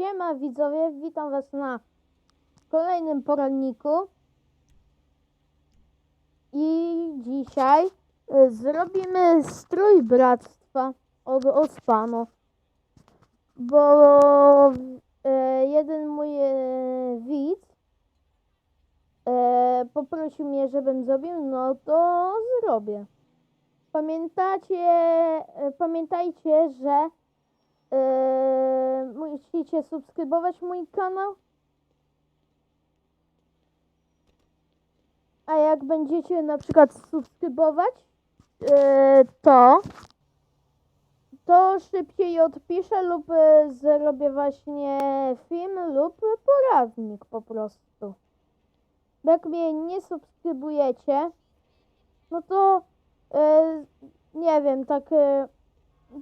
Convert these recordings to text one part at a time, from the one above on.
Siema widzowie, witam was na kolejnym poradniku. I dzisiaj y, zrobimy strój bractwa od Ospano. Bo e, jeden mój e, widz poprosił mnie, żebym zrobił, no to zrobię. Pamiętacie, pamiętajcie, że e, musicie subskrybować mój kanał. A jak będziecie na przykład subskrybować, e, to to szybciej odpiszę lub e, zrobię właśnie film lub poradnik po prostu. Bo jak mnie nie subskrybujecie, no to e, nie wiem, tak e,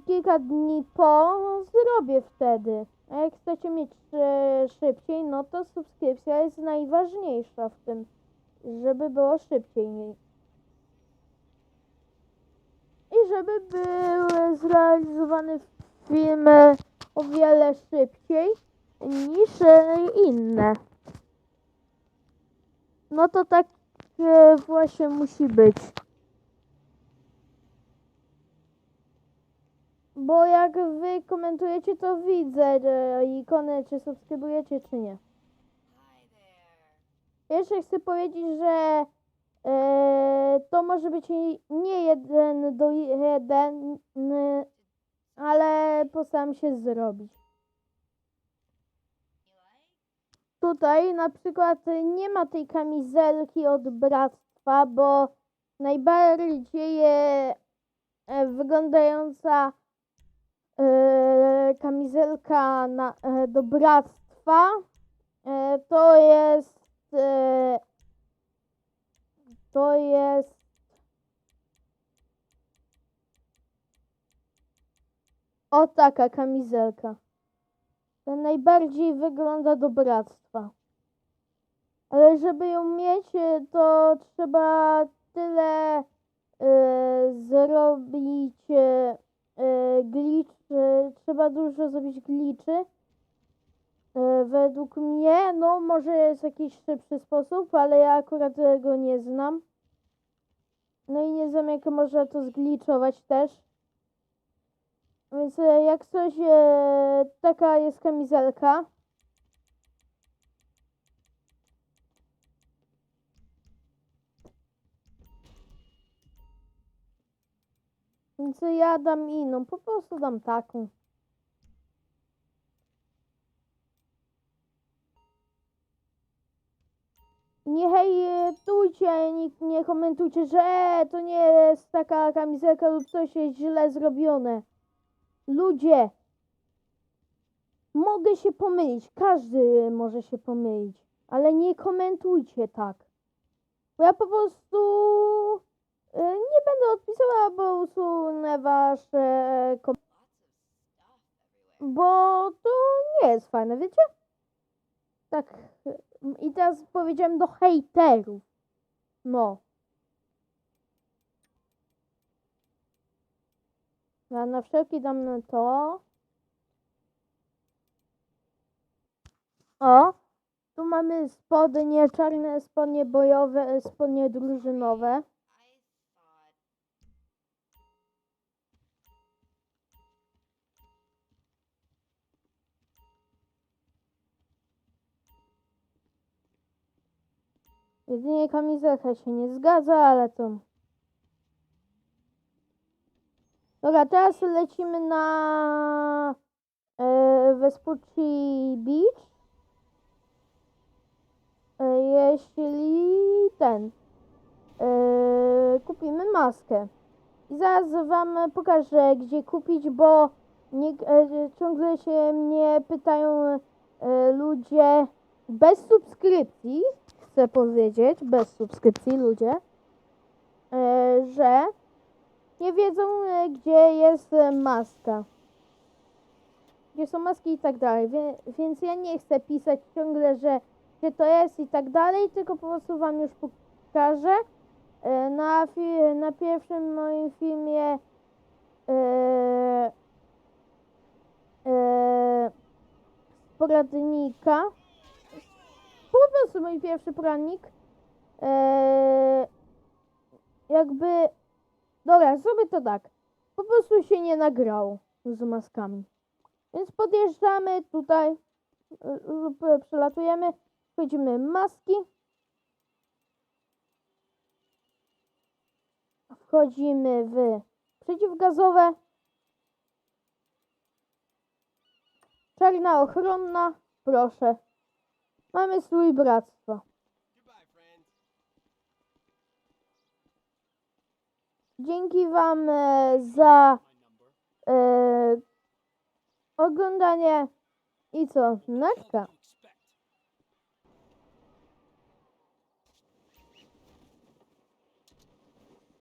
kilka dni po zrobię wtedy. A jak chcecie mieć e, szybciej, no to subskrypcja jest najważniejsza w tym, żeby było szybciej. I żeby był zrealizowany film e, o wiele szybciej niż e, inne. No to tak e, właśnie musi być. Bo jak wy komentujecie, to widzę ikony, czy subskrybujecie, czy nie. Jeszcze chcę powiedzieć, że e, to może być nie jeden do jeden, ale postaram się zrobić. Tutaj na przykład nie ma tej kamizelki od bractwa, bo najbardziej e, wyglądająca kamizelka na, e, do bractwa e, to jest e, to jest o taka kamizelka. To najbardziej wygląda do bractwa. Ale żeby ją mieć, e, to trzeba tyle e, zrobić e, e, glitch, e, trzeba dużo zrobić gliczy. E, według mnie, no może jest jakiś szybszy sposób, ale ja akurat go nie znam. No i nie wiem jak można to zgliczować też. Więc e, jak coś, e, taka jest kamizelka. Więc ja dam inną, po prostu dam taką. Nie hejtujcie, nikt nie komentujcie, że to nie jest taka kamizelka lub coś jest źle zrobione. Ludzie, mogę się pomylić, każdy może się pomylić, ale nie komentujcie tak. Bo ja po prostu e, nie będę odpisała, bo usunę wasze kom- bo to nie jest fajne, wiecie? Tak. I teraz powiedziałem do hejterów. No. Ja na wszelki dam na to. O, tu mamy spodnie, czarne spodnie bojowe, spodnie drużynowe. Jedynie kamizelka się nie zgadza, ale to... Dobra, teraz lecimy na e, Vespucci Beach. E, jeśli ten e, kupimy maskę. I zaraz wam pokażę, gdzie kupić, bo nie, ciągle się mnie pytają ludzie bez subskrypcji, chcę powiedzieć, bez subskrypcji ludzie, e, że nie wiedzą, e, gdzie jest e, maska. Gdzie są maski i tak dalej. Więc ja nie chcę pisać ciągle, że gdzie to jest i tak dalej, tylko po prostu wam już pokażę. Na, na pierwszym moim filmie e, e, poradnika. Prostu mój pierwszy poradnik. Eee, jakby. Dobra, zrobię to tak. Po prostu się nie nagrał z maskami. Więc podjeżdżamy tutaj e, lub e, przelatujemy. Wchodzimy maski. Wchodzimy w przeciwgazowe. Czarna ochronna, proszę. Mamy strój bractwa. Dzięki Wam e, za e, oglądanie i co? Narka.